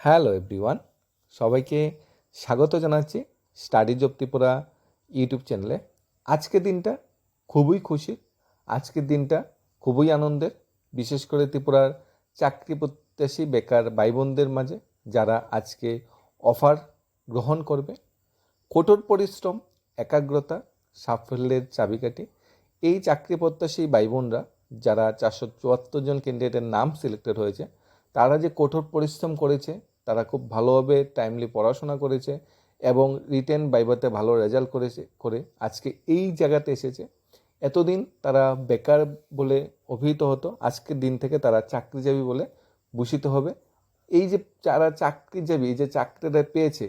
Hello everyone, সবাইকে স্বাগত জানাচ্ছি স্টাডি জব ত্রিপুরা ইউটিউব চ্যানেলে। আজকের দিনটা খুবই খুশির আজকের দিনটা খুবই আনন্দের, বিশেষ করে ত্রিপুরার চাকরি প্রত্যাশী বেকার ভাই বোনদের মাঝে যারা আজকে অফার গ্রহণ করবে। কঠোর পরিশ্রম, একাগ্রতা, সাফল্যের চাবিকাঠি, এই চাকরি প্রত্যাশী ভাই বোনরা যারা চারশো চুয়াত্তর জন ক্যান্ডিডেটের নাম সিলেক্টেড হয়েছে, তারা যে কঠোর পরিশ্রম করেছে তারা খুব ভালোভাবে টাইমলি পড়াশোনা করেছে এবং রিটেন বাইবাতে ভালো রেজাল্ট করেছে, করে আজকে এই জায়গাতে এসেছে। এতদিন তারা বেকার বলে অভিহিত হতো, আজকের দিন থেকে তারা চাকরিজীবী বলে ভূষিত হবে। এই যে যারা চাকরিজীবী যে চাকরিটা পেয়েছে,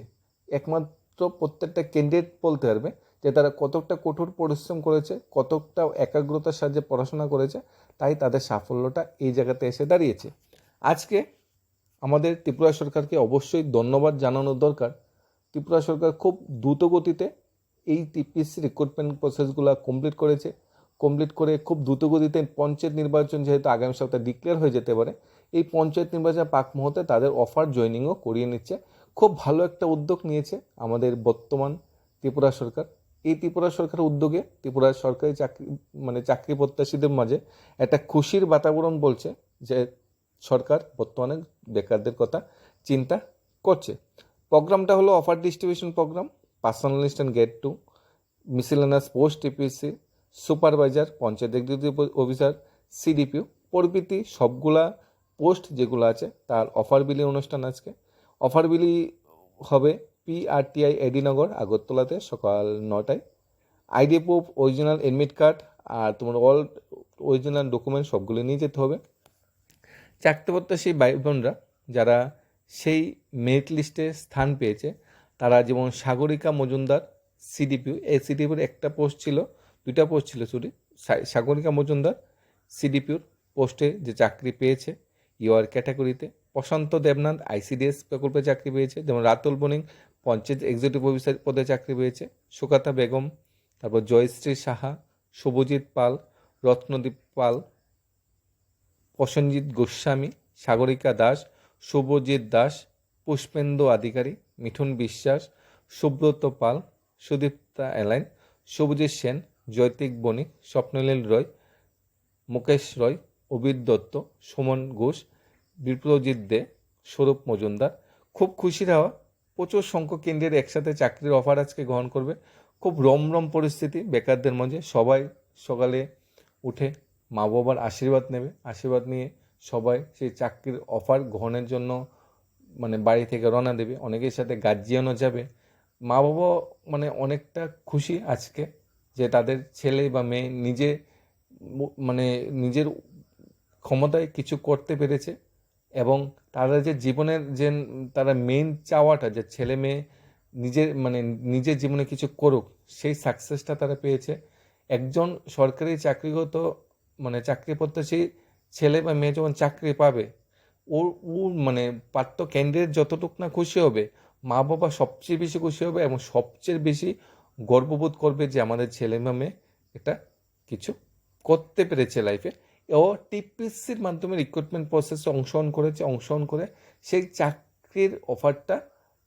একমাত্র প্রত্যেকটা ক্যান্ডিডেট বলতে পারবে যে তারা কতটা কঠোর পরিশ্রম করেছে কতটা একাগ্রতার সাহায্যে পড়াশোনা করেছে, তাই তাদের সাফল্যটা এই জায়গাতে এসে দাঁড়িয়েছে। আজকে আমাদের ত্রিপুরা সরকারকে অবশ্যই ধন্যবাদ জানানোর দরকার। ত্রিপুরা সরকার খুব দ্রুত গতিতে এই টিপিএসসি রিক্রুটমেন্ট প্রসেসগুলো কমপ্লিট করেছে। কমপ্লিট করে খুব দ্রুত গতিতে পঞ্চায়েত নির্বাচন যেহেতু আগামী সপ্তাহে ডিক্লেয়ার হয়ে যেতে পারে, এই পঞ্চায়েত নির্বাচন পাক মুহূর্তে তাদের অফার জয়নিংও করিয়ে নিচ্ছে। খুব ভালো একটা উদ্যোগ নিয়েছে আমাদের বর্তমান ত্রিপুরা সরকার। এই ত্রিপুরা সরকারের উদ্যোগে ত্রিপুরা সরকারি চাকরি মানে চাকরি প্রত্যাশীদের মাঝে একটা খুশির বাতাবরণ বলছে যে সরকার বর্তমানে বেকারদের কথা চিন্তা করছে। প্রোগ্রামটা হলো offer distribution program personal assistant and grade two miscellaneous post TPC supervisor panchayat executive officer CDPO প্রভৃতি সবগুলা পোস্ট যেগুলো আছে তার অফার বিলি অনুষ্ঠান আজকে। অফার বিলি হবে পিআরটিআই এডিনগর আগরতলাতে সকাল নটায়। ID proof original admit card আর তোমার অল অরিজিনাল ডকুমেন্ট সবগুলো নিয়ে যেতে হবে। চাকরি প্রত্যাশী ভাই বোনরা, যারা সেই মেরিট লিস্টে স্থান পেয়েছে, তারা যেমন সাগরিকা মজুমদার সিডিপিউ এই সিডিপিউর একটা পোস্ট ছিল, দুইটা পোস্ট ছিল সরি সাগরিকা মজুমদার সিডিপিউর পোস্টে যে চাকরি পেয়েছে ইউআর ক্যাটাগরিতে প্রশান্ত দেবনাথ আইসিডিএস প্রকল্পে চাকরি পেয়েছে, যেমন রাতুল বনিং পঞ্চায়েত এক্সিকিউটিভ অফিসার পদে চাকরি পেয়েছে, সুকাতা বেগম, তারপর জয়শ্রী সাহা, শুভজিৎ পাল, রত্নদীপ পাল প্রসেনজিৎ গোস্বামী, সাগরিকা দাস, শুভজিৎ দাস, পুষ্পেন্দু আধিকারী, মিঠুন বিশ্বাস, সুব্রত পাল, সুদীপ্তা এলাইন, শুভজিৎ সেন, জয়তিক বণিক, স্বপ্নলীল রয়, মুকেশ রয় অবির দত্ত, সুমন ঘোষ, বিপ্লজিৎ দে, স্বরূপ মজুমদার। খুব খুশি হওয়া। প্রচুর সংখ্যক কেন্দ্রের একসাথে চাকরির অফার আজকে গ্রহণ করবে। খুব রমরম পরিস্থিতি, বেকারদের মধ্যে। সবাই সকালে উঠে মা বাবার আশীর্বাদ নেবে। আশীর্বাদ নিয়ে সবাই সেই চাকরির অফার গ্রহণের জন্য মানে বাড়ি থেকে রওনা দেবে। অনেকের সাথে গার্জিয়ানও যাবে। মা বাবা মানে অনেকটা খুশি আজকে যে তাদের ছেলে বা মেয়ে নিজে মানে নিজের ক্ষমতায় কিছু করতে পেরেছে এবং তারা যে জীবনের যে তারা মেইন চাওয়াটা যে ছেলে মেয়ে নিজের মানে নিজের জীবনে কিছু করুক, সেই সাকসেসটা তারা পেয়েছে। একজন সরকারি চাকরিগত মানে চাকরি প্রত্যাশী ছেলে বা মেয়ে যখন চাকরি পাবে, ওর ও মানে পাত্র ক্যান্ডিডেট যতটুক না খুশি হবে, মা বাবা সবচেয়ে বেশি খুশি হবে এবং সবচেয়ে বেশি গর্ববোধ করবে যে আমাদের ছেলে বা মেয়ে এটা কিছু করতে পেরেছে লাইফে ও টিপিসির মাধ্যমে রিক্রুটমেন্ট প্রসেসে অংশগ্রহণ করেছে, অংশগ্রহণ করে সেই চাকরির অফারটা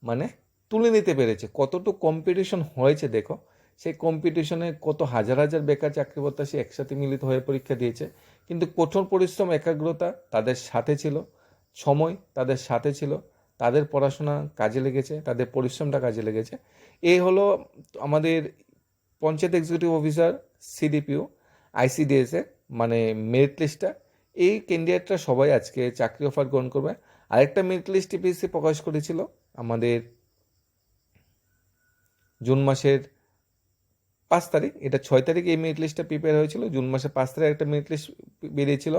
মানে তুলে নিতে পেরেছে। কতটুকু কম্পিটিশন হয়েছে দেখো সেই কম্পিটিশনে কত হাজার হাজার বেকার চাকরি প্রত্যাশী একসাথে মিলিত হয়ে পরীক্ষা দিয়েছে। কিন্তু কঠোর পরিশ্রম, একাগ্রতা তাদের সাথে ছিল, সময় তাদের সাথে ছিল, তাদের পড়াশোনা কাজে লেগেছে, তাদের পরিশ্রমটা কাজে লেগেছে। এই হলো আমাদের পঞ্চায়েত এক্সিকিউটিভ অফিসার সিডিপিও আইসিডিএসে মানে মেরিট লিস্টটা এই ক্যান্ডিডেটরা সবাই আজকে চাকরি অফার গ্রহণ করবে। আরেকটা মেরিট লিস্ট টিপিএসসি প্রকাশ করেছিল আমাদের জুন মাসের পাঁচ তারিখ, এটা ছয় তারিখ এই মেরিট লিস্টটা প্রিপেয়ার হয়েছিল, জুন মাসে পাঁচ তারিখ একটা মেরিট লিস্ট বেরিয়েছিল।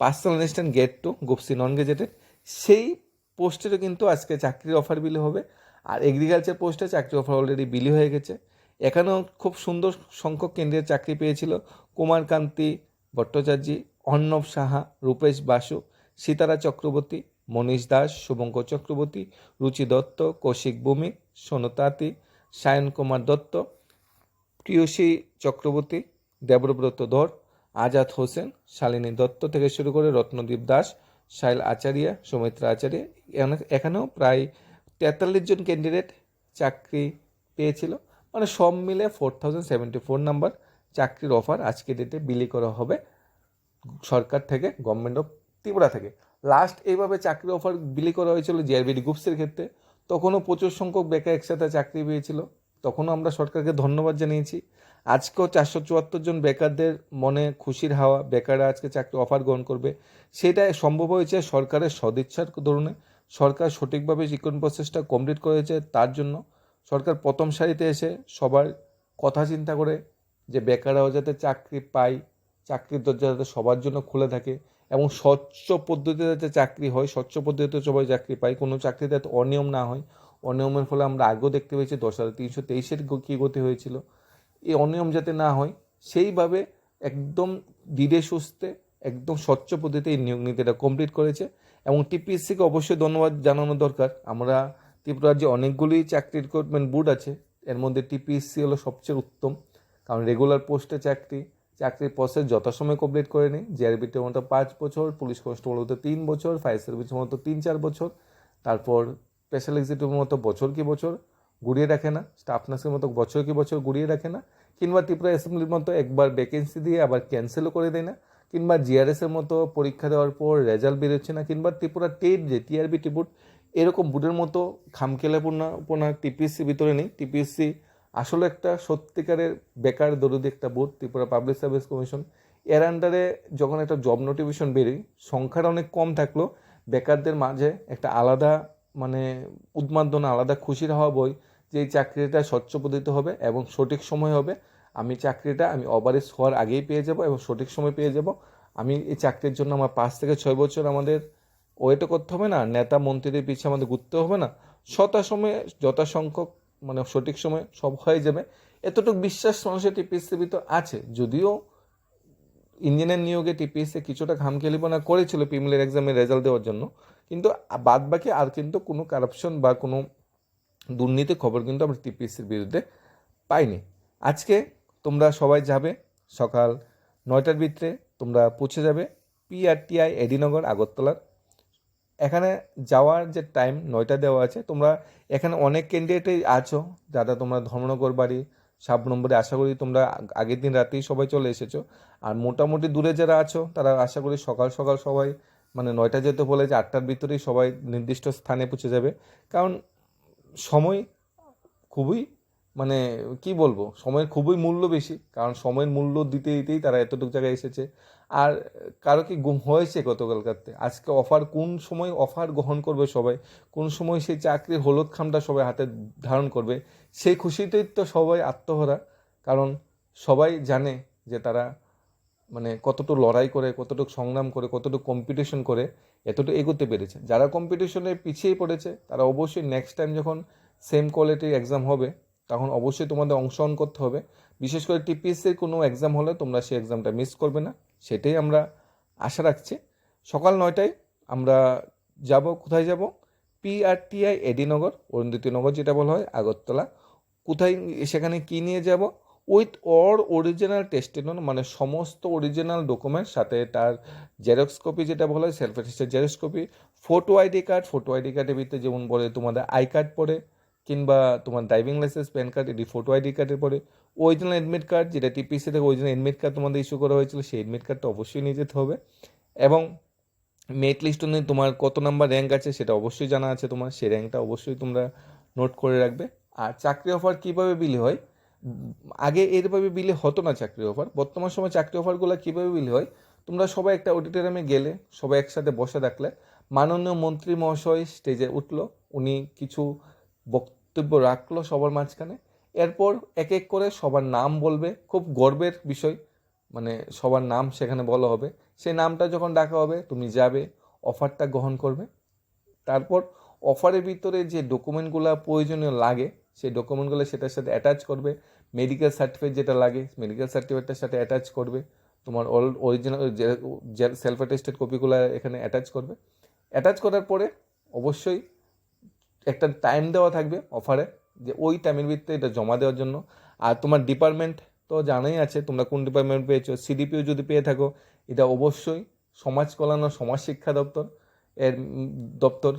পার্সোনাল অ্যাসিস্ট্যান্ট গেট টু গুপসি নন গেজেটেড সেই পোস্টেরও কিন্তু আজকে চাকরির অফার বিলি হবে। আর এগ্রিকালচার পোস্টে চাকরি অফার অলরেডি বিলি হয়ে গেছে। এখানেও খুব সুন্দর সংখ্যক কেন্দ্রের চাকরি পেয়েছিল। কুমারকান্তি ভট্টাচার্য, অর্ণব সাহা, রূপেশ বাসু, সীতারা চক্রবর্তী, মনীষ দাস, শুভঙ্কর চক্রবর্তী, রুচি দত্ত, কৌশিক ভূমি সোনতাতি সায়ন কুমার দত্ত প্রিয়সী চক্রবর্তী, দেবব্রত ধর, আজাদ হোসেন, শালিনী দত্ত থেকে শুরু করে রত্নদীপ দাস সাইল আচারিয়া, সৌমিত্রা আচার্য, এখানে- এখানেও প্রায় তেতাল্লিশ জন ক্যান্ডিডেট চাকরি পেয়েছিল। মানে সব মিলে four thousand seventy four number চাকরির অফার আজকে ডেটে বিলি করা হবে সরকার থেকে গভর্নমেন্ট অফ ত্রিপুরা থেকে। লাস্ট এইভাবে চাকরি অফার বিলি করা হয়েছিল জিআরবিডি গ্রুপসের ক্ষেত্রে। তখনও প্রচুর সংখ্যক বেকার একসাথে চাকরি পেয়েছিল। তখনও আমরা সরকারকে ধন্যবাদ জানিয়েছি। আজকেও চারশো চুয়াত্তর জন বেকারদের মনে খুশির হাওয়া, বেকাররা আজকে চাকরি অফার গ্রহণ করবে। সেটা সম্ভব হয়েছে সরকারের সদিচ্ছার দরুনে। সরকার সঠিকভাবে রিক্রুটমেন্ট প্রসেসটা কমপ্লিট করেছে তার জন্য। সরকার প্রথম সারিতে এসে সবার কথা চিন্তা করে যে বেকাররাও যাতে চাকরি পায়, চাকরির দরজা যাতে সবার জন্য খুলে থাকে এবং স্বচ্ছ পদ্ধতিতে যাতে চাকরি হয়, স্বচ্ছ পদ্ধতিতে সবাই চাকরি পায়, কোনো চাকরিতে অনিয়ম না হয়। অনিয়মের ফলে আমরা আগেও দেখতে পেয়েছি দশ হাজার তিনশো তেইশের কী গতি হয়েছিল। এই অনিয়ম যাতে না হয়, সেইভাবে একদম ধীরে সুস্থে, একদম স্বচ্ছ পদ্ধতিতে এই নিয়োগ নীতিটা কমপ্লিট করেছে এবং টিপিএসসিকে অবশ্যই ধন্যবাদ জানানো দরকার। আমরা ত্রিপুরার যে অনেকগুলি চাকরি রিক্রুটমেন্ট বোর্ড আছে, এর মধ্যে টিপিএসসি হলো সবচেয়ে উত্তম। কারণ রেগুলার পোস্টে চাকরি, চাকরির প্রসেস যথাসময়ে কমপ্লিট করে নিই। জিআরবিটির মতো পাঁচ বছর, পুলিশ কনস্টেবল মতো তিন বছর ফায়ার সার্ভিসের মতো তিন চার বছর। তারপর স্পেশাল এক্সিকিউটিভের মতো বছর কি বছর গুড়িয়ে রাখে না স্টাফ নার্সের মতো বছর কি বছর গুড়িয়ে রাখে না, কিংবা ত্রিপুরা অ্যাসেম্বলির মতো একবার ভ্যাকেন্সি দিয়ে আবার ক্যান্সেলও করে দেয় না, কিংবা জিআরএসের মতো পরীক্ষা দেওয়ার পর রেজাল্ট বেরোচ্ছে না, কিংবা ত্রিপুরা টেট যে টিআরবি বোর্ড এরকম বুটের মতো খামখেলাপূর্ণা টিপিএসসি ভিতরে নেই। টিপিএসসি আসলে একটা সত্যিকারের বেকার দরদি একটা board, Tripura public service commission এর আন্ডারে যখন একটা জব নোটিফিকেশন বেরোয়, সংখ্যাটা অনেক কম থাকলেও বেকারদের মাঝে একটা আলাদা মানে উন্মাদনা আলাদা খুশির হওয়া বই যে এই চাকরিটা স্বচ্ছ পদ্ধতি হবে এবং সঠিক সময় হবে, আমি চাকরিটা আমি অবারিস হওয়ার আগেই পেয়ে যাব এবং সঠিক সময় পেয়ে যাব। আমি এই চাকরির জন্য আমার পাঁচ থেকে ছয় বছর আমাদের ওয়েটও করতে হবে না, নেতা মন্ত্রীদের পিছিয়ে আমাদের ঘুরতে হবে না। যথাসময়ে, যথাসংখ্যক মানে সঠিক সময়ে সব হয়ে যাবে। এতটুকু বিশ্বাস মানুষের টিপিএসসি ভিতর আছে। যদিও ইঞ্জিনিয়ার নিয়োগে টিপিএসসি কিছুটা খামখেলিপনা করেছিল প্রিমিলার এক্সামের রেজাল্ট দেওয়ার জন্য কিন্তু বাদ বাকি আর কিন্তু কোনো কারাপশন বা কোনো দুর্নীতি খবর কিন্তু আমরা টিপিএসসির বিরুদ্ধে পাইনি। আজকে তোমরা সবাই যাবে সকাল নয়টার ভিতরে তোমরা পৌঁছে যাবে পিআরটিআই এডিনগর আগরতলার এখানে যাওয়ার যে টাইম নয়টা দেওয়া আছে, তোমরা এখানে অনেক ক্যান্ডিডেটই আছো, যারা তোমরা ধর্মনগর বাড়ি সাত নম্বরে আশা করি তোমরা আগের দিন রাতেই সবাই চলে এসেছ। আর মোটামুটি দূরে যারা আছো, তারা আশা করি সকাল সকাল সবাই মানে নয়টা যেতে বলে যে আটটার ভিতরেই সবাই নির্দিষ্ট স্থানে পৌঁছে যাবে। কারণ সময় খুবই মানে কি বলব, সময়ের খুবই মূল্য বেশি। কারণ সময়ের মূল্য দিতে দিতেই তারা এতটুকু জায়গায় এসেছে। আর কারও কি গুম হয়েছে গতকালকাতে আজকে অফার কোন সময় অফার গ্রহণ করবে সবাই? কোন সময় সেই চাকরির হলুদ খামটা সবাই হাতে ধারণ করবে? সেই খুশিতেই তো সবাই আত্মহরা। কারণ সবাই জানে যে তারা মানে কতটুকু লড়াই করে, কতটুকু সংগ্রাম করে, কতটুকু কম্পিটিশন করে এতটুকু এগোতে পেরেছে। যারা কম্পিটিশনে পিছিয়ে পড়েছে, তারা অবশ্যই নেক্সট টাইম যখন সেম কোয়ালিটির এক্সাম হবে, তখন অবশ্যই তোমাদের অংশগ্রহণ করতে হবে। বিশেষ করে টিপিএসসির কোনো এক্সাম হলে তোমরা সেই এক্সামটা মিস করবে না। সেটাই আমরা আশা রাখছি। সকাল নয়টায় আমরা যাব, কোথায় যাব? পিআরটিআই এডিনগর অরুন্ধতিনগর যেটা বলা হয়, আগরতলা। কোথায়, সেখানে কী নিয়ে যাব? উইথ অর অরিজিনাল টেস্টিনোন মানে সমস্ত অরিজিনাল ডকুমেন্ট, সাথে তার জেরক্স কপি যেটা বলা হয়, self attested xerox copy, photo ID card, photo ID কার্ডের ভিতরে যেমন বলে তোমাদের আই কার্ড পড়ে, কিংবা তোমার ড্রাইভিং লাইসেন্স, প্যান কার্ড, এটি ফটো আইডি কার্ডের পরে অরিজিনাল এডমিট কার্ড, যেটা টিপিসি থেকে অরিজিনাল এডমিট কার্ড তোমাদের ইস্যু করা হয়েছিল, সেই এডমিট কার্ডটা অবশ্যই নিয়ে যেতে হবে। এবং মেট লিস্ট অনুযায়ী তোমার কত নাম্বার র্যাঙ্ক আছে সেটা অবশ্যই জানা আছে তোমার, সেই র্যাঙ্কটা অবশ্যই তোমরা নোট করে রাখবে। আর চাকরি অফার কীভাবে বিলি হয়? আগে এরভাবে বিলে হতো না চাকরি অফার বর্তমান সময় চাকরি অফারগুলো কীভাবে বিলি হয়? তোমরা সবাই একটা অডিটোরিয়ামে গেলে, সবাই একসাথে বসে থাকলে, মাননীয় মন্ত্রী মহাশয় স্টেজে উঠল, উনি কিছু বক্তব্য রাখল সবার মাঝখানে। এরপর এক এক করে সবার নাম বলবে, খুব গর্বের বিষয় মানে সবার নাম সেখানে বলা হবে। সেই নামটা যখন ডাকা হবে, তুমি যাবে অফারটা গ্রহণ করবে। তারপর অফারের ভিতরে যে ডকুমেন্টগুলো প্রয়োজনীয় লাগে সেই ডকুমেন্টগুলো সেটার সাথে অ্যাটাচ করবে। মেডিকেল সার্টিফিকেট যেটা লাগে মেডিকেল সার্টিফিকেটটার সাথে অ্যাটাচ করবে। তোমার অল অরিজিনাল সেলফ অ্যাটেস্টেড কপিগুলো এখানে অ্যাটাচ করবে। অ্যাটাচ করার পরে অবশ্যই একটা টাইম দেওয়া থাকবে অফারে যে ওই টাইমের ভিত্তিতে এটা জমা দেওয়ার জন্য। আর তোমার ডিপার্টমেন্ট তো জানাই আছে, তোমরা কোন ডিপার্টমেন্ট পেয়েছ সিডিপিও যদি পেয়ে থাকো, এটা অবশ্যই সমাজ কল্যাণ ও সমাজ শিক্ষা দপ্তর এর দপ্তর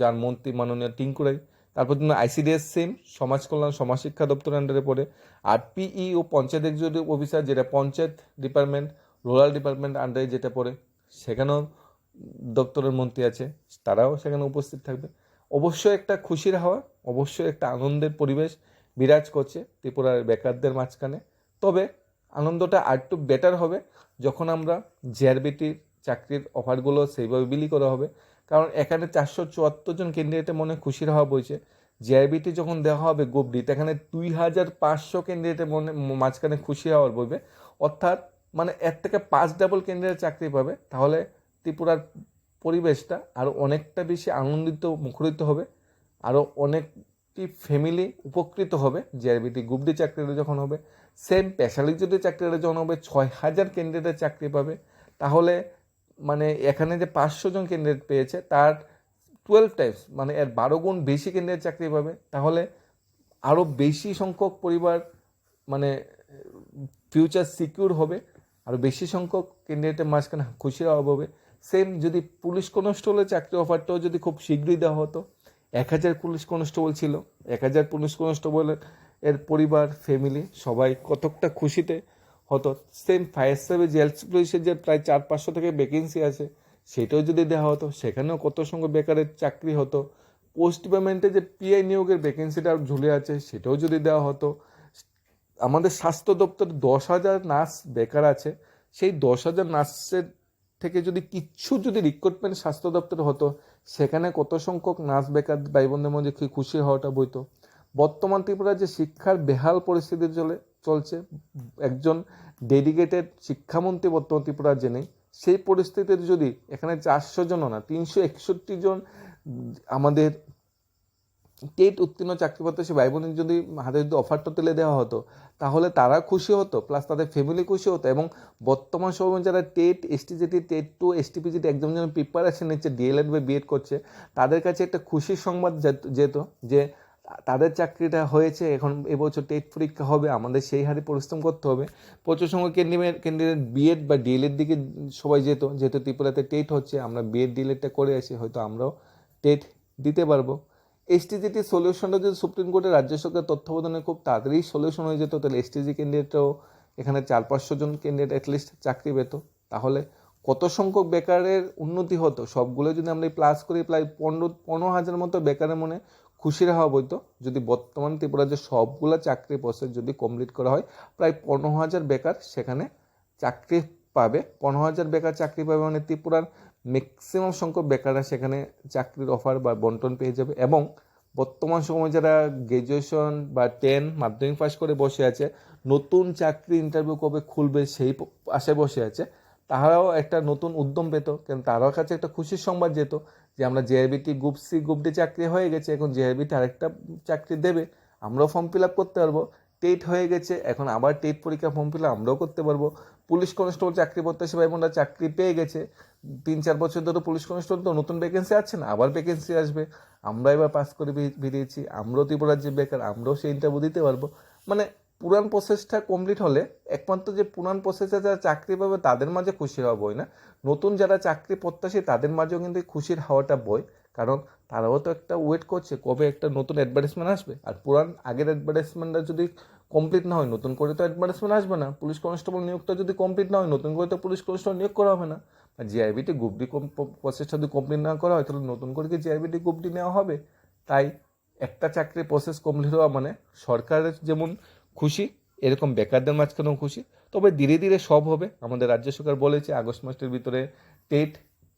যার মন্ত্রী, মাননীয় টিঙ্কুরাই তারপর জন্য আইসিডিএস সিম সমাজ কল্যাণ, সমাজ শিক্ষা দপ্তরের আন্ডারে পড়ে। আর PE O panchayat executive officer যেটা পঞ্চায়েত ডিপার্টমেন্ট রুরাল ডিপার্টমেন্ট আন্ডারে যেটা পড়ে, সেখানেও দপ্তরের মন্ত্রী আছে, তারাও সেখানে উপস্থিত থাকবে। অবশ্যই একটা খুশির হাওয়া, অবশ্যই একটা আনন্দের পরিবেশ বিরাজ করছে ত্রিপুরার বেকারদের মাঝখানে। তবে আনন্দটা আর একটু বেটার হবে যখন আমরা জেআরবিটির চাকরির অফারগুলো সেইভাবে বিলি করা হবে। কারণ এখানে চারশো চুয়াত্তর জন ক্যান্ডিডেটের মনে খুশির হওয়া বইছে। জেআরবিটি যখন দেওয়া হবে গুবডি এখানে দুই হাজার পাঁচশো ক্যান্ডিডেটের মনে মাঝখানে খুশি হওয়ার বইবে। অর্থাৎ মানে এর থেকে পাঁচ ডাবল ক্যান্ডিডেট চাকরি পাবে। তাহলে ত্রিপুরার পরিবেশটা আরও অনেকটা বেশি আনন্দিত, মুখরিত হবে। আরও অনেকটি ফ্যামিলি উপকৃত হবে জেআরবিটি গ্রুপ চাকরিটা যখন হবে সেম স্পেশালিটি চাকরিটা যখন হবে, ছয় হাজার ক্যান্ডিডেট চাকরি পাবে। তাহলে মানে এখানে যে পাঁচশো জন ক্যান্ডিডেট পেয়েছে, তার টুয়েলভ টাইমস মানে এর বারো গুণ বেশি ক্যান্ডিডেট চাকরি পাবে। তাহলে আরও বেশি সংখ্যক পরিবার মানে ফিউচার সিকিউর হবে। আরও বেশি সংখ্যক ক্যান্ডিডেটের মাঝখানে খুশির অভাব হবে। সেম যদি পুলিশ কনস্টেবলের চাকরি অফারটাও যদি খুব শীঘ্রই দেওয়া হতো, এক হাজার পুলিশ কনস্টেবল ছিল, এক হাজার পুলিশ কনস্টেবলের এর পরিবার ফ্যামিলি সবাই কতকটা খুশিতে হতো। সেম ফায়ার সার্ভিস জেল পুলিশের যে প্রায় চার পাঁচশো থেকে ভ্যাকেন্সি আছে, সেটাও যদি দেওয়া হতো, সেখানেও কত সংখ্যক বেকারের চাকরি হতো। পোস্ট ডিপার্টমেন্টে যে পিআই নিয়োগের ভ্যাকেন্সিটা ঝুলে আছে, সেটাও যদি দেওয়া হতো। আমাদের স্বাস্থ্য দপ্তর দশ হাজার নার্স বেকার আছে, সেই দশ হাজার নার্সের থেকে যদি কিচ্ছু যদি রিক্রুটমেন্ট স্বাস্থ্য দপ্তরে হতো, সেখানে কত সংখ্যক নার্স বেকার ভাই বোনদের মধ্যে খুশি হওয়াটা বইতো। বর্তমান ত্রিপুরা যে শিক্ষার বেহাল পরিস্থিতি চলে চলছে। একজন ডেডিকেটেড শিক্ষামন্ত্রী বর্তমান ত্রিপুরার যে নেই সেই পরিস্থিতির যদি এখানে চারশো জনও না, তিনশো একষট্টি জন আমাদের টেট উত্তীর্ণ চাকরিপত্র সে ভাই বোনের যদি হাতে যদি অফারটা তুলে দেওয়া হতো, তাহলে তারা খুশি হতো প্লাস তাদের ফ্যামিলি খুশি হতো এবং বর্তমান সময়ে যারা TET STGT TET two STPGT একদম যেন প্রিপারেশন নিচ্ছে ডিএলএড বা বিএড করছে, তাদের কাছে একটা খুশির সংবাদ যেত যে তাদের চাকরিটা হয়েছে, এখন এবছর টেট পরীক্ষা হবে, আমাদের সেই হারে পরিশ্রম করতে হবে। প্রচুর সংখ্যক ক্যান্ডিডেট ক্যান্ডিডেট বিএড বা ডিএলএড দিকে সবাই যেত, যেহেতু ত্রিপুরাতে টেট হচ্ছে, আমরা বিএড ডিএলএডটা করে আছি হয়তো আমরাও টেট দিতে পারব। এসটিজিটি সলিউশনটা যদি সুপ্রিম কোর্টে রাজ্য সরকার তত্ত্বাবধানে খুব তাড়াতাড়ি সলিউশন হয়ে যেত, তাহলে এসটিজি ক্যান্ডিডেটও এখানে চার পাঁচশো জন ক্যান্ডিডেট অ্যাটলিস্ট চাকরি পেত। তাহলে কত সংখ্যক বেকারের উন্নতি হতো? সবগুলো যদি আমরা প্লাস করি প্রায় পনেরো পনেরো হাজার মতো বেকারের মনে খুশির হওয়া বইতো। যদি বর্তমান ত্রিপুরা যে সবগুলো চাকরি প্রসেস যদি কমপ্লিট করা হয়, প্রায় পনেরো হাজার বেকার সেখানে চাকরি পাবে। পনেরো হাজার বেকার চাকরি পাবে মানে ত্রিপুরার ম্যাক্সিমাম সংখ্যক বেকাররা সেখানে চাকরির অফার বা বন্টন পেয়ে যাবে। এবং বর্তমান সময়ে যারা গ্র্যাজুয়েশন বা টেন মাধ্যমিক পাস করে বসে আছে, নতুন চাকরি ইন্টারভিউ কবে খুলবে সেই আশায় বসে আছে, তারাও একটা নতুন উদ্যম পেত। কেন? তারাও কাছে একটা খুশির সংবাদ যেত যে আমরা JBT group C group D চাকরি হয়ে গেছে, এখন জেআইবিটি আরেকটা চাকরি দেবে, আমরাও ফর্ম ফিল আপ করতে পারব। টেট হয়ে গেছে, এখন আবার টেট পরীক্ষা ফর্ম ফিল আমরাও করতে পারব। পুলিশ কনস্টেবল চাকরি প্রত্যাশী ভাই বোনরা চাকরি পেয়ে গেছে। তিন চার বছর ধরে পুলিশ কনস্টেবল তো নতুন ভ্যাকেন্সি আছে না, আবার ভ্যাকেন্সি আসবে। আমরা এবার পাস করে বেরিয়েছি আমরাও ত্রিপুরার যে বেকার, আমরাও সেই ইন্টারভিউ দিতে পারব। মানে পুরান প্রসেসটা কমপ্লিট হলে একমাত্র যে পুরান প্রসেসে যারা চাকরি পাবে তাদের মাঝে খুশি হওয়া বই না। নতুন যারা চাকরি প্রত্যাশী তাদের মাঝেও কিন্তু খুশির হওয়াটা বই। কারণ তারাও তো একটা ওয়েট করছে, কবে একটা নতুন অ্যাডভার্টাইজমেন্ট আসবে। আর পুরান আগের অ্যাডভার্টাইজমেন্টটা যদি কমপ্লিট না হয়, নতুন করে তো অ্যাডভার্টাইজমেন্ট আসবে না। পুলিশ কনস্টেবল নিয়োগটা যদি কমপ্লিট না হয়, নতুন করে তো পুলিশ কনস্টেবল নিয়োগ করা হবে না। আর জিআইবিটি গ্রুপ ডি প্রসেসটা যদি কমপ্লিট না করা হয়, তাহলে নতুন করে কি জিআইবিটি গ্রুপ ডি নেওয়া হবে? তাই একটা চাকরির প্রসেস কমপ্লিট হওয়া মানে সরকারের যেমন খুশি, এরকম বেকারদের মাঝখানেও খুশি। তবে ধীরে ধীরে সব হবে। আমাদের রাজ্য সরকার বলেছে, আগস্ট মাসের ভিতরে টেট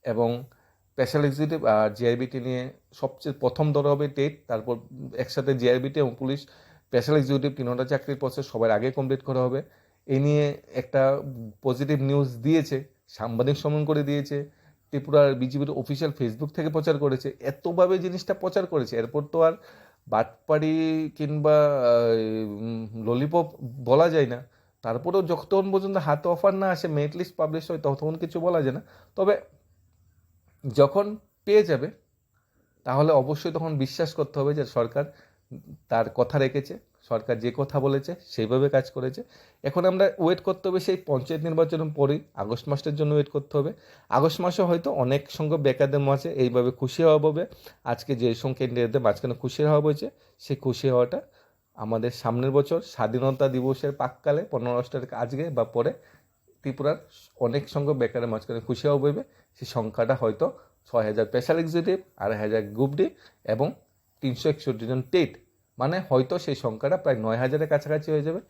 এবং স্পেশাল এক্সিকিউটিভ আর জিআইবিটি নিয়ে সবচেয়ে প্রথম ধরা হবে টেট, তারপর একসাথে জিআইবিটি এবং পুলিশ স্পেশাল এক্সিকিউটিভ তিনটা চাকরির প্রসেস সবার আগে কমপ্লিট করা হবে। এই নিয়ে একটা পজিটিভ নিউজ দিয়েছে, সাংবাদিক সম্মান করে দিয়েছে, ত্রিপুরার বিজেপির অফিসিয়াল ফেসবুক থেকে প্রচার করেছে। এতভাবে জিনিসটা প্রচার করেছে, এরপর তো আর বাটপাড়ি কিংবা ললিপপ বলা যায় না। তারপরেও যতক্ষণ পর্যন্ত হাতে অফার না আসে মেট লিস্ট পাবলিশ হয়, ততক্ষণ কিছু বলা যায় না। তবে যখন পেয়ে যাবে, তাহলে অবশ্যই তখন বিশ্বাস করতে হবে যে সরকার তার কথা রেখেছে। সরকার যে কথা বলেছে সেইভাবে কাজ করেছে। এখন আমরা ওয়েট করতে হবে সেই পঞ্চায়েত নির্বাচনের পরেই, আগস্ট মাসের জন্য ওয়েট করতে হবে। আগস্ট মাসে হয়তো অনেক সংখ্যক বেকারদের মাঝে এইভাবে খুশি হওয়া হবে। আজকে যে সংখ্যা ইন্ডিয়াতে মাঝখানে খুশি হওয়া হয়েছে, সেই খুশি হওয়াটা আমাদের সামনের বছর স্বাধীনতা দিবসের পাককালে পনেরো আগস্টের আজকে বা পরে ত্রিপুরার অনেক সংখ্যক বেকারের মাঝখানে খুশি হওয়া বইবে সেই সংখ্যাটা হয়তো ছয় হাজার স্পেশাল এক্সিকিউটিভ আড়াই হাজার গ্রুপ ডি এবং তিনশো একষট্টি জন টেট মানে হয়তো সেই সংখ্যাটা প্রায় নয় হাজারের কাছাকাছি হয়ে যাবে।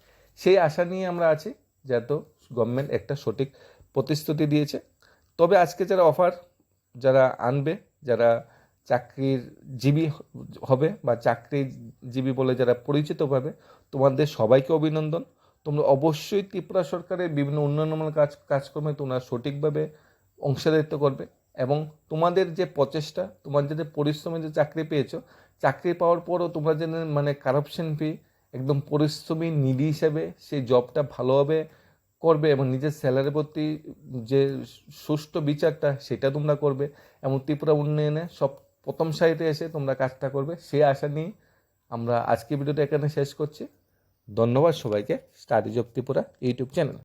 সেই আশা নিয়ে আমরা আছি যাতে গভর্নমেন্ট একটা সঠিক প্রতিশ্রুতি দিয়েছে। তবে আজকে যারা অফার যারা আনবে, যারা চাকরির জীবী হবে বা চাকরিজীবী বলে যারা পরিচিত পাবে, তোমাদের সবাইকে অভিনন্দন। তোমরা অবশ্যই ত্রিপুরা সরকারের বিভিন্ন উন্নয়নমূলক কাজ, কাজকর্মে তোমরা সঠিকভাবে অংশীদারিত্ব করবে এবং তোমাদের যে প্রচেষ্টা তোমার যে পরিশ্রমে যে চাকরি পেয়েছ চাকরি পাওয়ার পরও তোমরা যে মানে কারাপশন ফি একদম পরিশ্রমী নিধি হিসাবে সেই জবটা ভালোভাবে করবে এবং নিজের স্যালারির প্রতি যে সুষ্ঠু বিচারটা সেটা তোমরা করবে। এবং ত্রিপুরা উন্নয়নে সব প্রথম সারিতে এসে তোমরা কাজটা করবে। সেই আশা নিয়ে আমরা আজকে ভিডিওটা এখানে শেষ করছি। ধন্যবাদ সবাইকে। Studies of Tripura YouTube channel.